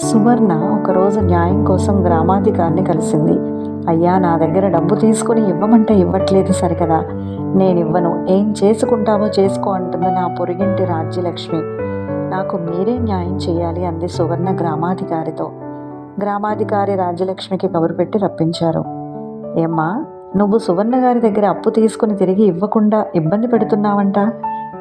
సువర్ణ ఒకరోజు న్యాయం కోసం గ్రామాధికారిని కలిసింది. అయ్యా నా దగ్గర డబ్బు తీసుకుని ఇవ్వమంటే ఇవ్వట్లేదు సరికదా. నేనివ్వను. ఏం చేసుకుంటావో చేసుకో అంటుంది నా పొరిగింటి రాజ్యలక్ష్మి. నాకు మీరే న్యాయం చేయాలి అంది సువర్ణ గ్రామాధికారితో. గ్రామాధికారి రాజ్యలక్ష్మికి కబురు పెట్టి రప్పించారు. ఏమ్మా నువ్వు సువర్ణ గారి దగ్గర అప్పు తీసుకుని తిరిగి ఇవ్వకుండా ఇబ్బంది పెడుతున్నావంట?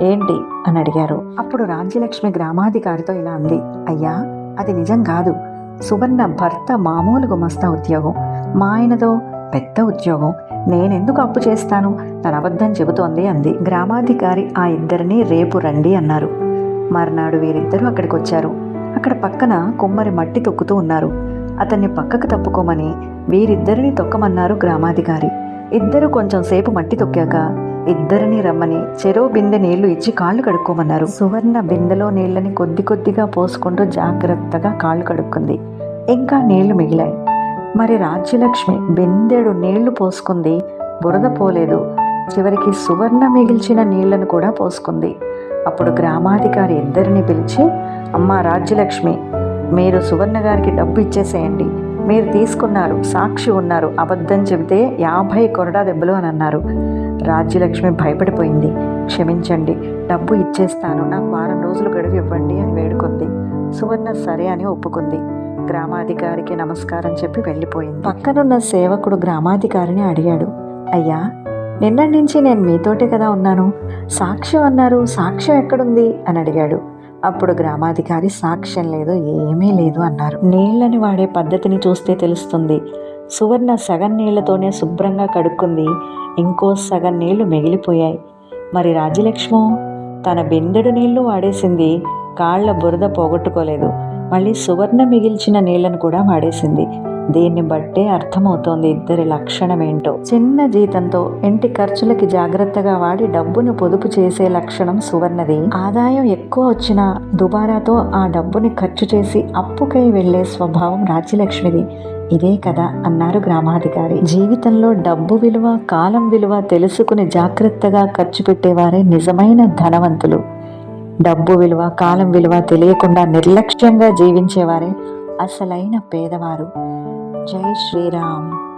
ఏంటి? అని అడిగారు. అప్పుడు రాజ్యలక్ష్మి గ్రామాధికారితో ఇలా అంది. అయ్యా అది నిజం కాదు. సువర్ణ భర్త మామూలు గుమస్తా ఉద్యోగం. మా ఆయనదో పెద్ద ఉద్యోగం. నేనెందుకు అప్పు చేస్తాను? తన అబద్ధం చెబుతోంది అంది. గ్రామాధికారి ఆ ఇద్దరిని రేపు రండి అన్నారు. మర్నాడు వీరిద్దరూ అక్కడికి వచ్చారు అక్కడ పక్కన కుమ్మరి మట్టి తొక్కుతూ ఉన్నారు. అతన్ని పక్కకు తప్పుకోమని వీరిద్దరిని తొక్కమన్నారు గ్రామాధికారి. ఇద్దరు కొంచెం సేపు మట్టి తొక్కాక ఇద్దరిని రమ్మని చెరో బిందె నీళ్ళు ఇచ్చి కాళ్ళు కడుక్కోమన్నారు. సువర్ణ బిందెలో నీళ్ళని కొద్ది కొద్దిగా పోసుకుంటూ జాగ్రత్తగా కాళ్ళు కడుక్కుంది. ఇంకా నీళ్ళు మిగిలాయి. మరి రాజ్యలక్ష్మి బిందెడు నీళ్ళు పోసుకుంది. బురద పోలేదు. చివరికి సువర్ణ మిగిల్చిన నీళ్ళను కూడా పోసుకుంది. అప్పుడు గ్రామాధికారి ఇద్దరిని పిలిచి అమ్మ రాజ్యలక్ష్మి మీరు సువర్ణ గారికి డబ్బు ఇచ్చేసేయండి. మీరు తీసుకున్నారు సాక్షి ఉన్నారు అబద్ధం చెబితే యాభై కొరడా దెబ్బలు అని అన్నారు. రాజ్యలక్ష్మి భయపడిపోయింది. క్షమించండి డబ్బు ఇచ్చేస్తాను నాకు వారం రోజులు గడువు ఇవ్వండి అని వేడుకుంది. సువర్ణ సరే అని ఒప్పుకుంది. గ్రామాధికారికి నమస్కారం చెప్పి వెళ్ళిపోయింది. పక్కనున్న సేవకుడు గ్రామాధికారిని అడిగాడు. అయ్యా నిన్నటి నుంచి నేను మీతోటే కదా ఉన్నాను. సాక్ష్యం అన్నారు సాక్ష్యం ఎక్కడుంది? అని అడిగాడు. అప్పుడు గ్రామాధికారి సాక్ష్యం లేదు ఏమీ లేదు అన్నారు. నీళ్ళని వాడే పద్ధతిని చూస్తే తెలుస్తుంది. సువర్ణ సగం నీళ్ళతోనే శుభ్రంగా కడుక్కుంది. ఇంకో సగం నీళ్ళు మిగిలిపోయాయి. మరి రాజ్యలక్ష్మో? తన బిందెడు నీళ్ళు వాడేసింది. కాళ్ళ బురద పోగొట్టుకోలేదు. మళ్ళీ సువర్ణ మిగిల్చిన నీళ్ళను కూడా వాడేసింది. దీన్ని బట్టే అర్థమవుతోంది ఇద్దరి లక్షణం ఏంటో చిన్న జీతంతో ఇంటి ఖర్చులకి జాగ్రత్తగా వాడి డబ్బును పొదుపు చేసే లక్షణం సువర్ణది. ఆదాయం ఎక్కువ వచ్చినా దుబారాతో ఆ డబ్బుని ఖర్చు చేసి అప్పుకై వెళ్ళే స్వభావం రాజ్యలక్ష్మిది. ఇదే కదా అన్నారు గ్రామాధికారి. జీవితంలో డబ్బు విలువ కాలం విలువ తెలుసుకుని జాగ్రత్తగా ఖర్చు పెట్టేవారే నిజమైన ధనవంతులు. డబ్బు విలువ కాలం విలువ తెలియకుండా నిర్లక్ష్యంగా జీవించేవారే అసలైన పేదవారు. జై శ్రీరామ్.